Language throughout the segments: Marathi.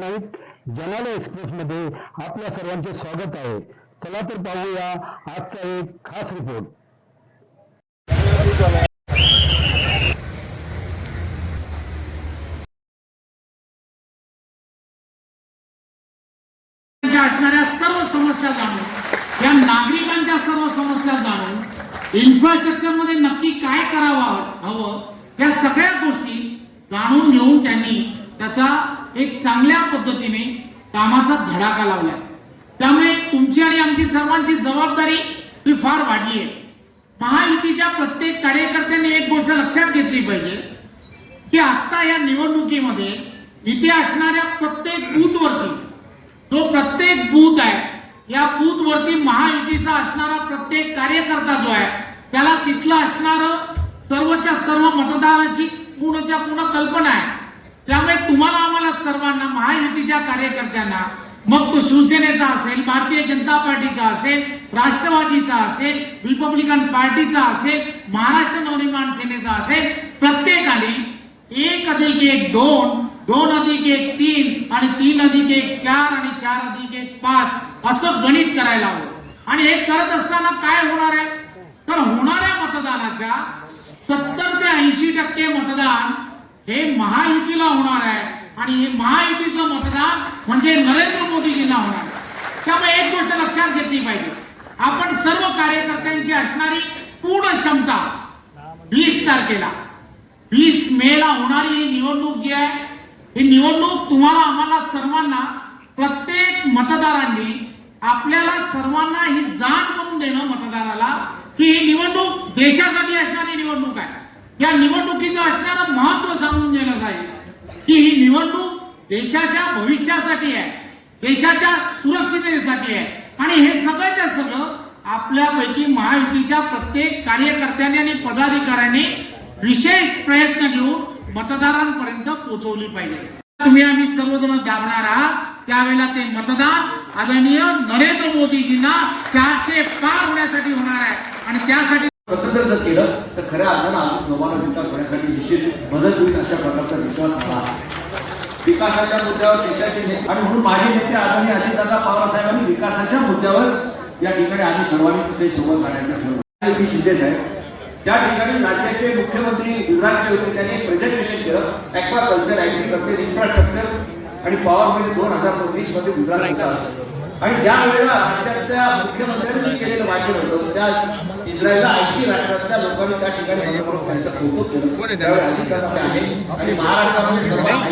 नाईट जनाला एक्सप्रेस मध्ये आपल्या सर्वांचे स्वागत आहे. चला तर पाहूया आजचा एक खास रिपोर्ट असणाऱ्या सर्व समस्या जाणून या नागरिकांच्या सर्व समस्या जाणून इन्फ्रास्ट्रक्चरमध्ये नक्की काय करावं हवं या सगळ्या गोष्टी जाणून घेऊन त्यांनी त्याचा एक चांगल्या पद्धतीने कामाचा धडाका लावलाय. त्यामुळे तुमची आणि आमची सर्वांची जबाबदारी ही फार वाढली आहे. महायुतीच्या प्रत्येक कार्यकर्त्यांनी एक गोष्ट लक्षात घेतली पाहिजे की आता या निवडणुकीमध्ये इथे असणाऱ्या प्रत्येक बूथवरती जो प्रत्येक बूथ आहे या बूथवरती महायुतीचा असणारा प्रत्येक कार्यकर्ता जो आहे त्याला तिथलं असणार सर्वच्या सर्व मतदानाची पूर्णच्या पूर्ण कल्पना आहे. त्यामुळे तुम्हाला आम्हाला सर्वांना महायुतीच्या कार्यकर्त्यांना मग तो शिवसेनेचा असेल भारतीय जनता पार्टीचा असेल राष्ट्रवादीचा असेल रिपब्लिकन पार्टीचा असेल महाराष्ट्र नवनिर्माण सेनेचा असेल प्रत्येकाने एक अधिक एक दोन दोन अधिक एक तीन आणि तीन अधिक एक चार आणि चार अधिक एक पाच असं गणित करायला हवं. आणि हे करत असताना काय होणार आहे? तर होणाऱ्या मतदानाच्या सत्तर ते ऐंशी टक्के मतदान हे महायुतीला होणार आहे. आणि हे महायुतीचं मतदान म्हणजे नरेंद्र मोदीजींना होणार आहे. त्यामुळे एक गोष्ट लक्षात घेतली पाहिजे. आपण सर्व कार्यकर्त्यांची असणारी पूर्ण क्षमता वीस तारखेला वीस मे ला होणारी ही निवडणूक जी आहे ही निवडणूक तुम्हाला आम्हाला सर्वांना प्रत्येक मतदारांनी आपल्याला सर्वांना ही जाण करून देणं मतदाराला की ही निवडणूक देशासाठी असणारी निवडणूक आहे. या निवडणुकीचं असणारं महत्त्व सांगून देणं जाईल की ही निवडणूक देशाच्या भविष्यासाठी आहे देशाच्या सुरक्षिततेसाठी आहे. आणि हे सगळ्याच्या सगळं आपल्यापैकी महायुतीच्या प्रत्येक कार्यकर्त्यांनी आणि पदाधिकाऱ्यांनी विशेष प्रयत्न घेऊन मतदारांपर्यंत पोहोचवली पाहिजे. तुम्ही आम्ही सर्वजण दाबणार आहात त्यावेळेला ते मतदान आदरणीय नरेंद्र मोदीजींना चारशे पार होण्यासाठी होणार आहे. आणि त्यासाठी स्वतंत्र केलं खऱ्या अर्थानं अजून नवानं विकास होण्यासाठी निश्चित मदत होईल अशा प्रकारचा विश्वास मला आहे. विकासाच्या मुद्द्यावर देशाचे नेते आणि म्हणून माझे नेते आदरणीय अजितदादा पवार साहेबांनी विकासाच्या मुद्द्यावरच या ठिकाणी आम्ही सर्वांनी तिथे संवाद साधायचं ठरवलं. शिंदे साहेब त्या ठिकाणी राज्याचे मुख्यमंत्री गुजरातचे होते त्यांनी प्रेझेंटेशन केलं. ऍक्वा कल्चर ऍग्रिकल्चर इन्फ्रास्ट्रक्चर आणि पॉवर मध्ये दोन हजार वीसमध्ये गुजरातचा आणि ज्या वेळेला राज्याच्या मुख्यमंत्र्यांनी केलेलं भाषण होतं त्या इस्रायलला ऐंशी राष्ट्रातल्या लोकांनी त्या ठिकाणी त्यांचं कौतुक केलं. त्यावेळी अधिकार आहे आणि महाराष्ट्रामध्ये सर्वात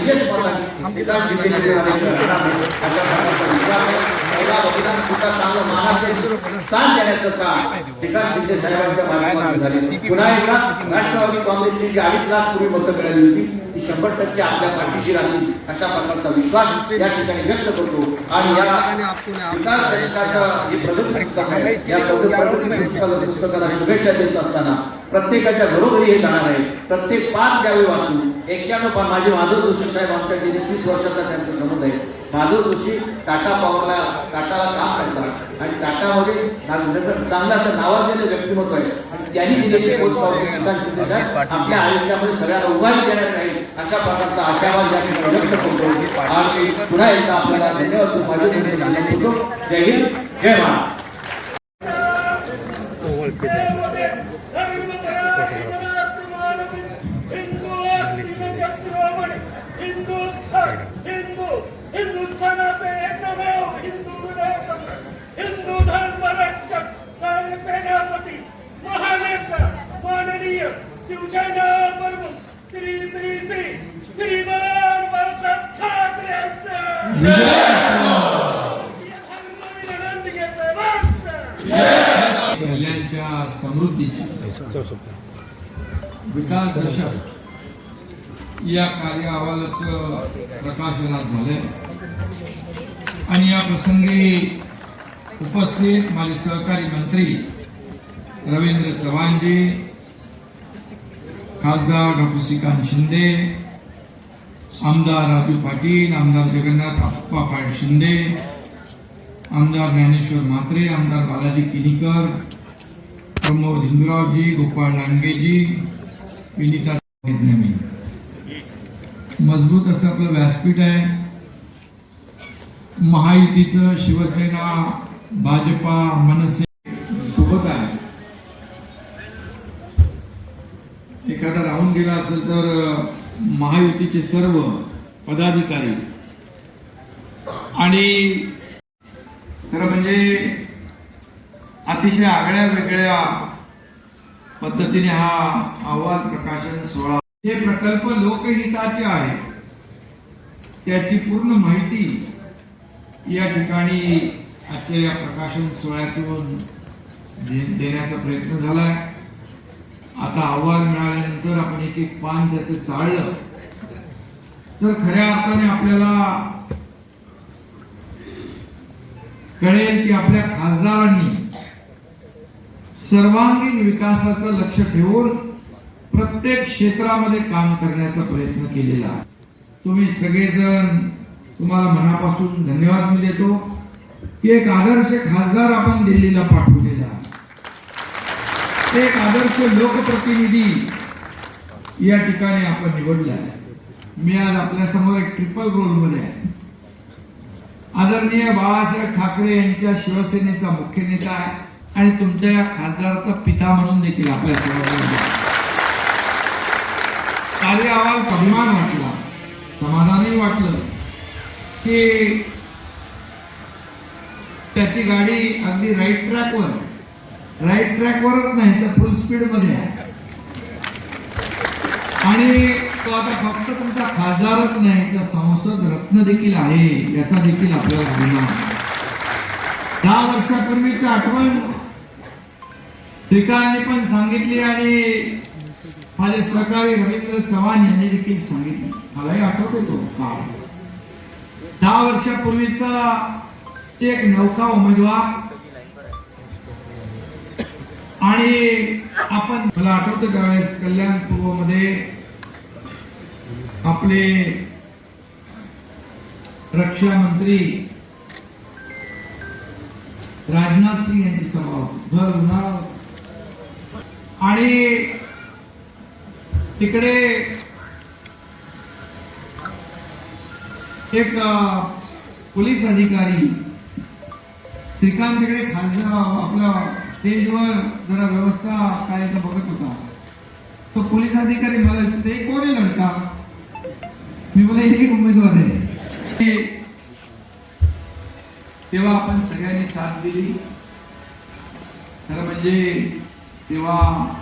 यांनी राजकारण आहे. अशा प्रकारचा संस्था चांगलं मानाचे स्थान देण्याचं काम. एकनाथ शिंदे साहेबांच्या माध्यमातून झाले पुन्हा एकदा राष्ट्रवादी काँग्रेसची जी अडीच लाख पूर्वी मतं मिळाली होती ती शंभर टक्के आपल्या पाठीशी राहतील अशा प्रकारचा विश्वास या ठिकाणी व्यक्त करतो. आणि या विकास दशकाचा हे प्रगत पुस्तक आहे. या प्रगती प्रगती पुस्तकाला पुस्तकाला शुभेच्छा देत असताना प्रत्येकाच्या घरोघरी हे जाणार आहे. प्रत्येक पाच द्यावे वाचून. एक्क्याण्णव पान माझे माधव जोशी साहेब आमच्या गेले तीस वर्षाचा त्यांचा संबंध आहे. माधव जोशी टाटा पॉवरला टाटाला काम करतात. आणि टाटामध्ये चांगलं असं नावाजलेलं व्यक्तिमत्व आहे. आणि त्यांनी दिलेली पोस्ट पावती श्रीकांत शिंदे साहेब आपल्या आयुष्यामध्ये सगळ्यांना उभारी देणार नाही अशा प्रकारचा आशावाद या ठिकाणी व्यक्त करतो आणि पुन्हा एकदा आपल्याला धन्यवाद माझे जय हिंद जय महाराष्ट्र. शिवसेना श्री श्री श्री श्रीमान बाळासाहेब ठाकरे समृद्धीची विकास दशक या कार्य अहवालाचं प्रकाशनात झालंय. आणि या प्रसंगी उपस्थित माझे सहकारी मंत्री रवींद्र चव्हाणजी खासदार डॉक्टर श्रीकांत शिंदे आमदार राजू पाटील आमदार जगन्नाथ अप्पा पाटील शिंदे आमदार ज्ञानेश्वर म्हात्रे आमदार बालाजी किनीकर प्रमोद हिंदुरावजी गोपाळ लांडगेजी विनिता विज्ञानी मजबूत असं आपलं व्यासपीठ आहे. महायुतीचं शिवसेना भाजपा मनसे सोबत आहे. एखादा राहून गेला असेल तर महायुतीचे सर्व पदाधिकारी आणि खरं म्हणजे अतिशय आगळ्या वेगळ्या पद्धतीने हा अहवाल प्रकाशन सोहळा हे प्रकल्प लोकहिताचे आहे. त्याची पूर्ण माहिती या ठिकाणी आजच्या या प्रकाशन सोहळ्यातून देण्याचा प्रयत्न झालाय. आता अहवाल मिळाल्यानंतर आपण एक एक पान त्याचं चाळलं तर खऱ्या अर्थाने आपल्याला कळेल की आपल्या खासदारांनी सर्वांगीण विकासाचं लक्ष ठेवून प्रत्येक क्षेत्रामध्ये काम करण्याचा प्रयत्न केलेला आहे. तुम्ही सगळेजण तुम्हाला मनापासून धन्यवाद मी देतो. की एक आदर्श खासदार आपण दिल्लीला पाठवू. एक आदर्श लोकप्रतिनिधी या ठिकाणी आपण निवडला आहे. मी आज आपल्यासमोर एक ट्रिपल रोलमध्ये आहे. आदरणीय बाळासाहेब ठाकरे यांच्या शिवसेनेचा मुख्य नेता आहे आणि तुमच्या या खासदाराचा पिता म्हणून देखील आपल्यासमोर आहे. अहवाल अभिमान वाटला. समाधानही वाटलं की त्याची गाडी अगदी राईट ट्रॅकवर आहे. राईट ट्रॅकवरच नाही तर फुल स्पीडमध्ये आहे. आणि तो आता फक्त तुमचा खासदारच नाही तर संसद रत्न देखील आहे याचा देखील आपल्याला अभिमान दहा वर्षापूर्वीची आठवण त्रिकांनी पण सांगितली आणि माझे सहकारी रवींद्र चव्हाण यांनी देखील सांगितले. मलाही आठवतो तो काळ. दहा वर्षापूर्वीचा एक नौका उमेदवार आणि आपण मला आठवतं त्यावेळेस कल्याण पूर्वमध्ये आपले रक्षा मंत्री राजनाथ सिंग यांची सभा होती. भर उन्हाळा आणि तिकडे एक पोलीस अधिकारी श्रीकांत तिकडे खालचा आपला स्टेजवर जरा व्यवस्था काय तर बघत होता. तो पोलीस अधिकारी मला ते कोण आहे लडका? मी बोला एक उमेदवार आहे. तेव्हा आपण सगळ्यांनी साथ दिली. खरं म्हणजे तेव्हा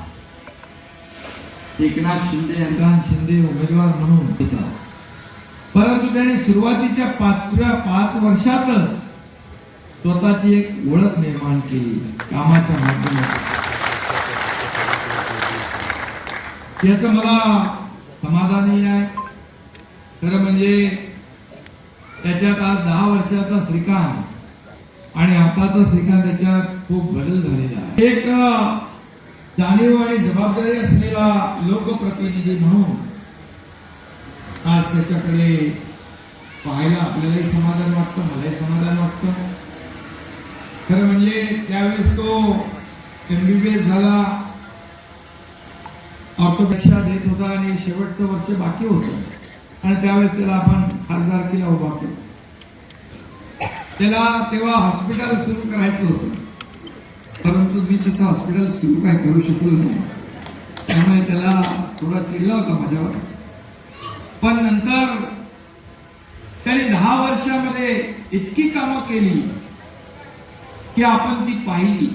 एकनाथ शिंदे एकनाथ शिंदे उमेदवार म्हणून होता. परंतु त्याने सुरुवातीच्या पाचव्या पाच वर्षातच स्वतःची एक ओळख निर्माण केली कामाच्या माध्यमातून. याच मला समाधानही आहे. खरं म्हणजे त्याच्यात आज दहा वर्षाचा श्रीकांत आणि आताचा श्रीकांत त्याच्यात खूप बदल झालेला आहे. एक जाणीव आणि जबाबदारी असलेला लोकप्रतिनिधी म्हणून आज त्याच्याकडे पाहायला आपल्यालाही समाधान वाटतं मलाही समाधान वाटतं. खरं म्हणजे त्यावेळेस तो एमबीबीएस झाला. ऑर्थोपेक्षा देत होता आणि शेवटचं वर्ष बाकी होतं. आणि त्यावेळेस त्याला आपण खासदारकीला उभा केला. त्याला तेव्हा हॉस्पिटल सुरू करायचं होतं. परंतु मी त्याचं हॉस्पिटल सुरू काय करू शकलो नाही. त्यामुळे त्याला थोडा चिडला होता माझ्यावर. पण नंतर त्याने दहा वर्षामध्ये इतकी कामं केली. की आपण ती पाहिली.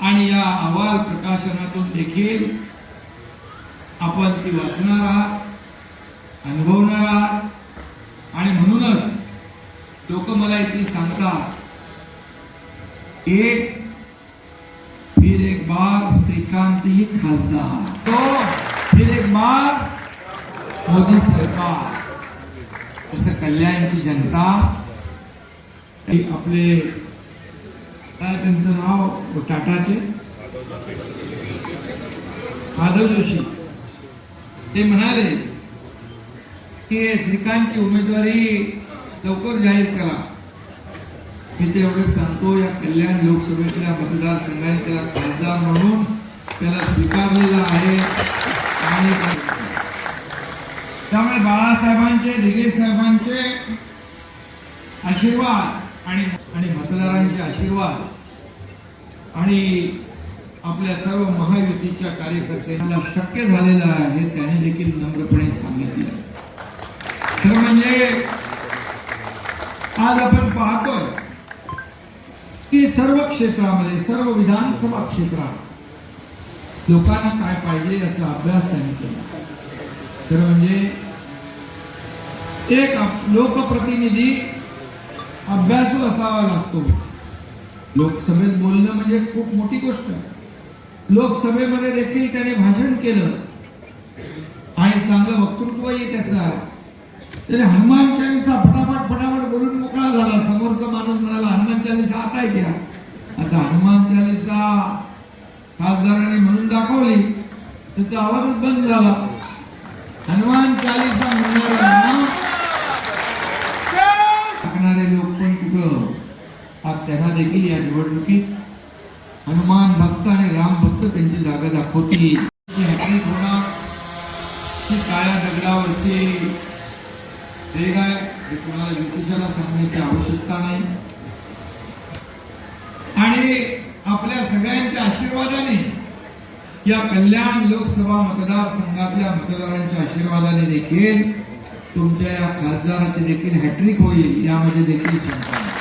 आणि या अहवाल प्रकाशनातून देखील आपण ती वाचणार आहात अनुभवणार आहात. आणि म्हणूनच लोक मला इथे सांगतात एक फिर एक बार श्रीकांत ही खासदार. तो फिर एक बार मोदी सरकार. तसं कल्याणची जनता हे आपले काय त्यांचं नाव? टाटाचे? माधव जोशी. ते म्हणाले की श्रीकांतची उमेदवारी लवकर जाहीर करा. मी ते एवढं सांगतो या कल्याण लोकसभेतल्या मतदारसंघाने त्याला खासदार म्हणून त्याला स्वीकारलेला आहे. आणि त्यामुळे बाळासाहेबांचे दिगे साहेबांचे आशीर्वाद आणि आणि मतदारांचे आशीर्वाद आणि आपल्या सर्व महायुतीच्या कार्यकर्त्यांना शक्य झालेलं आहे त्याने देखील नम्रपणे सांगितलं. तर म्हणजे आज आपण पाहतोय की सर्व क्षेत्रामध्ये सर्व विधानसभा क्षेत्रात लोकांना काय पाहिजे याचा अभ्यास त्यांनी केला. तर म्हणजे एक लोकप्रतिनिधी अभ्यासू असावा लागतो. लोकसभेत बोलणं म्हणजे खूप मोठी गोष्ट आहे. लोकसभेमध्ये देखील त्याने भाषण केलं. आणि चांगलं वक्तृत्वही त्याचं त्याने हनुमान चालीसा फटाफट फटाफट बोलून मोकळा झाला. समोरचा माणूस म्हणाला हनुमान चालीसा आता घ्या आता हनुमान चालीसा खासदाराने म्हणून दाखवली. त्याचा आवाजच बंद झाला. हनुमान चालीसा म्हणणाऱ्यांना टाकणारे लोक पण कुठं आज त्यांना देखील या निवडणुकीत हनुमान भक्त आणि राम भक्त त्यांची जागा दाखवतील काळ्या दगडावरचे हे काय हे कोणाला ज्योतिषाला सांगण्याची आवश्यकता नाही आणि आपल्या सगळ्यांच्या आशीर्वादाने या कल्याण लोकसभा मतदारसंघातल्या मतदारांच्या आशीर्वादाने देखील तुमच्या या खासदाराची देखील हॅट्रिक होईल यामध्ये देखील शंका नाही.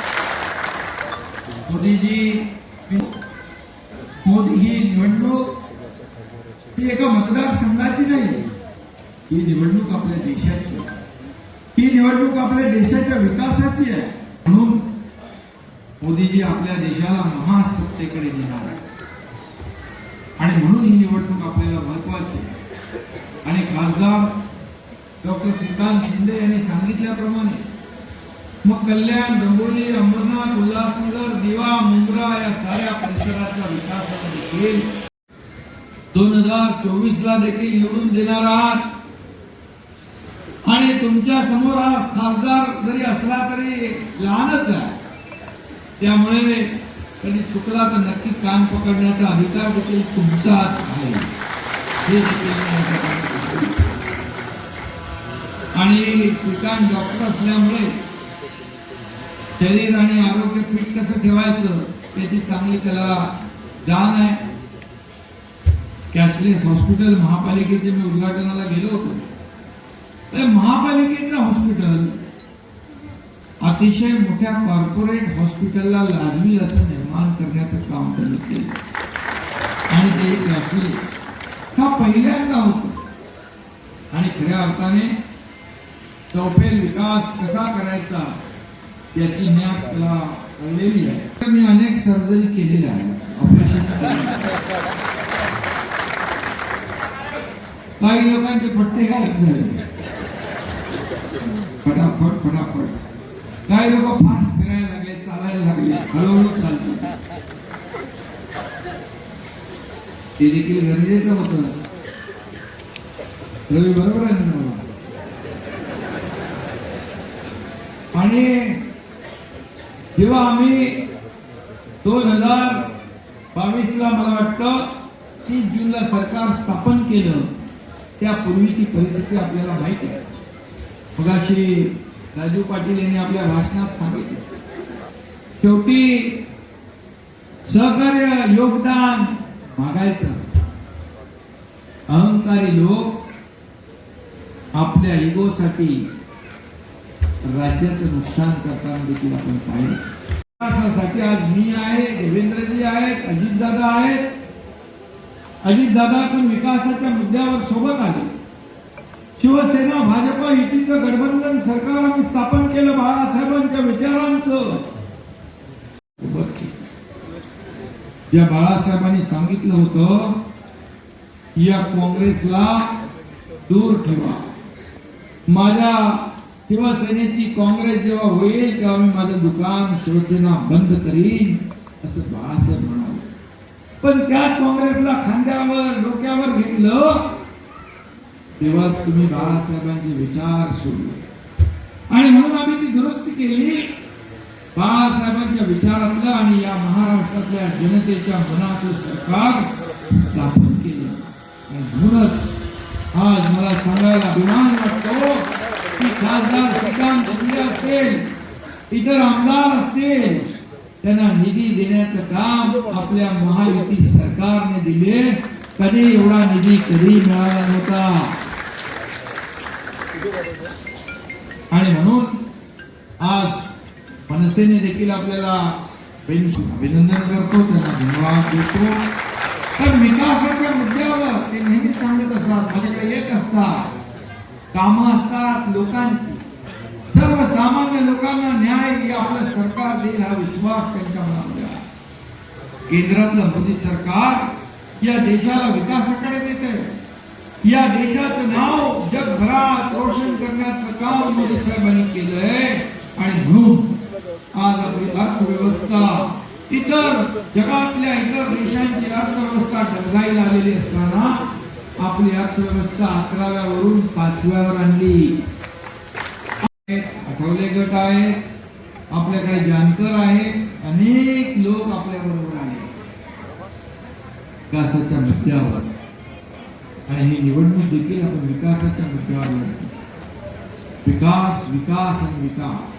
मोदीजी मोदी ही निवडणूक ही एका मतदारसंघाची नाही ही निवडणूक आपल्या देशाची ही निवडणूक आपल्या देशाच्या विकासाची आहे. म्हणून मोदीजी आपल्या देशाला महासत्तेकडे नेणार आहे आणि म्हणून ही निवडणूक आपल्याला महत्वाची आहे. आणि खासदार डॉक्टर श्रीकांत शिंदे यांनी सांगितल्याप्रमाणे मग कल्याण डोंबिवली अंबरनाथ उल्हासनगर दिवा मुंब्रा या साऱ्या परिसराच्या विकासाला देखील दोन हजार चोवीस ला देखील निवडून देणार आहात. आणि तुमच्यासमोर हा खासदार जरी असला तरी लहानच आहे. त्यामुळे कधी चुकला तर नक्की कान पकडण्याचा अधिकार देखील तुमचाच आहे. हे देखील आणि श्रीकांत डॉक्टर असल्यामुळे शरीर आणि आरोग्य फिट कसं ठेवायचं त्याची चांगली त्याला जाण आहे. कॅशलेस हॉस्पिटल महापालिकेचे मी उद्घाटनाला गेलो होतो. तर महापालिकेचं हॉस्पिटल अतिशय मोठ्या कॉर्पोरेट हॉस्पिटलला लाजवी असं निर्माण करण्याचं काम त्यांनी केलं. आणि ते कॅशलेस. हा पहिल्यांदा होतो. आणि खऱ्या अर्थाने चौफेल विकास कसा करायचा याची ज्ञान त्याला आहे. मी अनेक सर्जरी केलेल्या आहेत. ऑपरेशन काही लोकांचे पट्टे घालत नाही फटाफट फटाफट काही लोक फास्ट फिरायला लागले चालायला लागले हळूहळू चालतात ते देखील गरजेचं होतं. रवी बरोबर आहे ना आणि तेव्हा आम्ही दोन हजार बावीसला मला वाटतं तीस जूनला सरकार स्थापन केलं त्यापूर्वीची परिस्थिती आपल्याला माहिती आहे. मगाशी राजू पाटील यांनी आपल्या भाषणात सांगितलं. शेवटी सहकार्य योगदान मागायचं अहंकारी लोक आपल्या इगोसाठी राज्याचं नुकसान करताना देखील आपण पाहिलं. विकासासाठी आज मी आहे देवेंद्रजी आहेत अजितदादा आहेत. अजितदादा पण विकासाच्या मुद्द्यावर सोबत आले. शिवसेना भाजप युतीचं गठबंधन सरकार आम्ही स्थापन केलं बाळासाहेबांच्या विचारांचं. ज्या बाळासाहेबांनी सांगितलं होतं या काँग्रेसला दूर ठेवा. माझ्या शिवसेनेची काँग्रेस जेव्हा होईल तेव्हा मी माझं दुकान शिवसेना बंद करीन असं बाळासाहेब म्हणाले. पण त्याच काँग्रेसला खांद्यावर डोक्यावर घेतलं तेव्हाच तुम्ही बाळासाहेबांचे विचार सोडले. आणि म्हणून आम्ही ती दुरुस्ती केली. बाळासाहेबांच्या विचारातलं आणि या महाराष्ट्रातल्या जनतेच्या मनाचं सरकार स्थापन केलं. आणि म्हणूनच आज मला सांगायला अभिमान वाटतो की खासदार श्रीकांत शिंदे असतील इतर आमदार असतील त्यांना निधी देण्याचं काम आपल्या महायुती सरकारने दिले. कधी एवढा निधी कधी मिळाला नव्हता. आणि म्हणून आज मनसेने देखील आपल्याला अभिनंदन करतो त्यांना धन्यवाद देतो. तर विकासाच्या मुद्द्यावर ते नेहमी सांगत असतात माझ्याकडे येत असतात. कामं असतात लोकांची. सर्वसामान्य लोकांना न्याय हे आपलं सरकार देईल हा विश्वास त्यांच्या मनामध्ये आहे. केंद्रातलं मोदी सरकार या देशाला विकासाकडे नेते या देशाचं नाव जगभरात रोशन करण्याचं काम मोदी साहेबांनी केलंय. आणि म्हणून आज आपली अर्थव्यवस्था इतर जगातल्या इतर देशांची अर्थव्यवस्था डबघाईला आलेली असताना आपली अर्थव्यवस्था अकराव्यावरून पाचव्यावर आणली. आठवले गट आहे आपल्याकडे जानकर आहे अनेक लोक आपल्या बरोबर आहे विकासाच्या मुद्द्यावर. आणि ही निवडणूक देखील आपण विकासाच्या मुद्द्यावर लढतो. विकास विकास आणि विकास.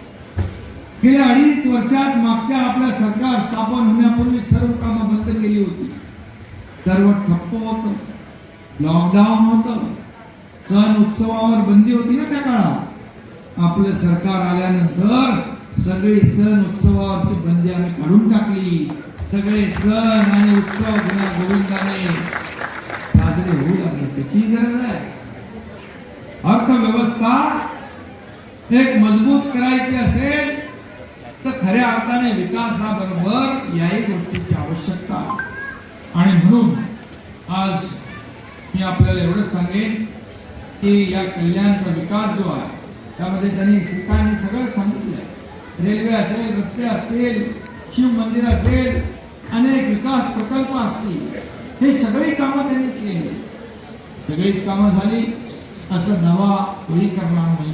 गेल्या अडीच वर्षात मागच्या आपल्या सरकार स्थापन होण्यापूर्वी सर्व कामं बंद केली होती. सर्व ठप्प होतं. लॉकडाऊन होतं. सण उत्सवावर बंदी होती ना त्या काळात. आपलं सरकार आल्यानंतर सगळे सण उत्सवावरची बंदी आम्ही काढून टाकली. सगळे सण आणि उत्सव गुन्हा गोविंदाने साजरे होऊ लागले. त्याची गरज आहे. अर्थव्यवस्था एक मजबूत करायची असेल तर खऱ्या अर्थाने विकासाबरोबर याही गोष्टीची आवश्यकता आणि म्हणून आज मी आपल्याला एवढंच सांगेन की या कल्याणचा विकास जो आहे त्यामध्ये त्यांनी सीतांनी सगळं सांगितलं. रेल्वे असेल रस्ते असतील शिव मंदिर असेल अनेक विकास प्रकल्प असतील हे सगळी कामं त्यांनी केली. सगळीच कामं झाली असं नवा कोणी करणार नाही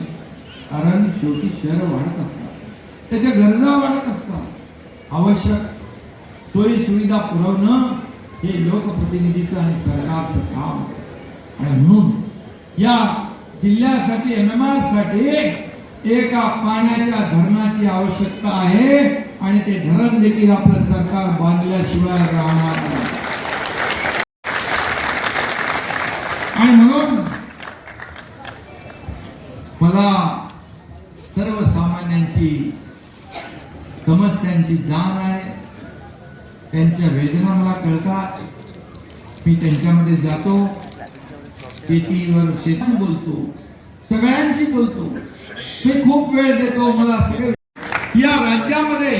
कारण शेवटी शहर वाढत असतात. त्याच्या गरजा वाढत असतात. आवश्यक सोयी सुविधा पुरवणं हे लोकप्रतिनिधीचं आणि सरकारचं काम आणि म्हणून या जिल्ह्यासाठी एम एम आरसाठी एका पाण्याच्या धरणाची आवश्यकता आहे आणि ते धरण देखील आपलं सरकार बांधल्याशिवाय राहणार नाही. आणि म्हणून मला सर्वसामान्यांची समस्यांची जाण आहे. त्यांच्या वेदना मला कळतात मी त्यांच्यामध्ये जातो पेटीवर शेती बोलतो सगळ्यांशी बोलतो. मी खूप वेळ देतो मला सगळे. या राज्यामध्ये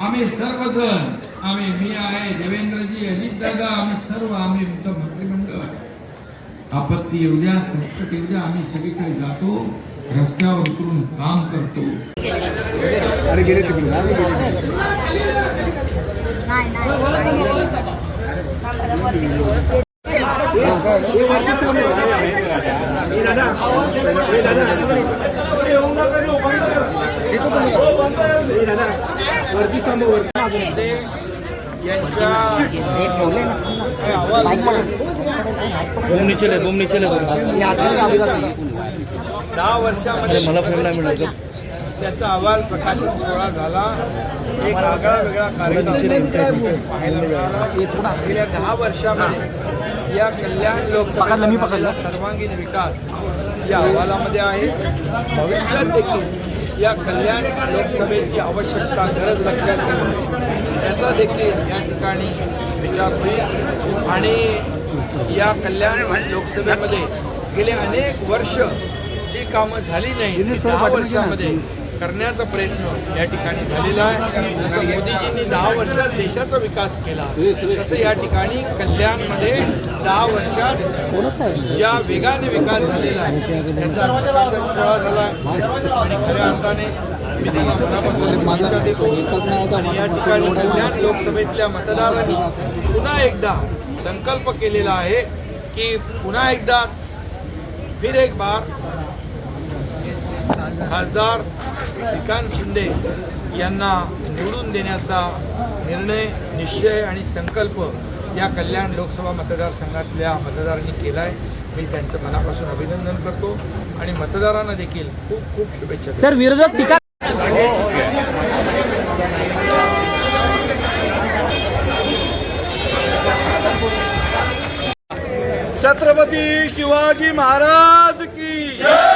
आम्ही सर्वजण आम्ही मी आहे देवेंद्रजी अजितदादा आम्ही सर्व आम्ही आमचं मंत्रिमंडळ. आपत्ती येऊ द्या संकट येऊ द्या आम्ही सगळीकडे जातो रस्त्यावर उतरून काम करतो. दहा वर्षामध्ये मला फ्रेम नाही मिळालं त्याचा अहवाल प्रकाशन सोहळा झाला. एक आगळा वेगळा कार्यक्रम. पाहायला मिळाला. गेल्या दहा वर्षामध्ये या कल्याण लोकसभेचा सर्वांगीण विकास या अहवालामध्ये आहे. भविष्यात देखील या कल्याण लोकसभेची आवश्यकता गरज लक्षात घेऊन त्याचा देखील या ठिकाणी विचार होईल. आणि या कल्याण लोकसभेमध्ये गेले अनेक वर्ष जी कामं झाली नाही दहा वर्षामध्ये करण्याचा प्रयत्न या ठिकाणी झालेला आहे. जसं मोदीजींनी दहा वर्षात देशाचा विकास केला तसं या ठिकाणी कल्याणमध्ये दहा वर्षात ज्या वेगाने विकास झालेला आहे त्याचा सोहळा झाला आहे. आणि खऱ्या अर्थाने देतो. आणि या ठिकाणी कल्याण लोकसभेतल्या मतदारांनी पुन्हा एकदा संकल्प केलेला आहे की पुन्हा एकदा फिर एक बार खासदार श्रीकांत शिंदे यांना निवडून देण्याचा निर्णय निश्चय आणि संकल्प या कल्याण लोकसभा मतदारसंघातल्या मतदारांनी केला आहे मी त्यांचं मनापासून अभिनंदन करतो आणि मतदारांना देखील खूप खूप शुभेच्छा सर विरोधक टीका छत्रपती शिवाजी महाराज की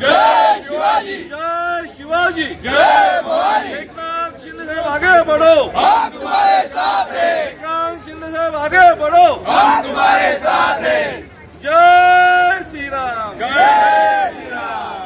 जय शिवाजी! जय शिवाजी! जय भवानी एकनाथ शिंदे साहेब आगे बढ़ो! हम तुम्हारे साथ हैं। एकनाथ शिंदे साहेब आगे बढ़ो! हम तुम्हारे साथ हैं। जय श्री राम जय श्री राम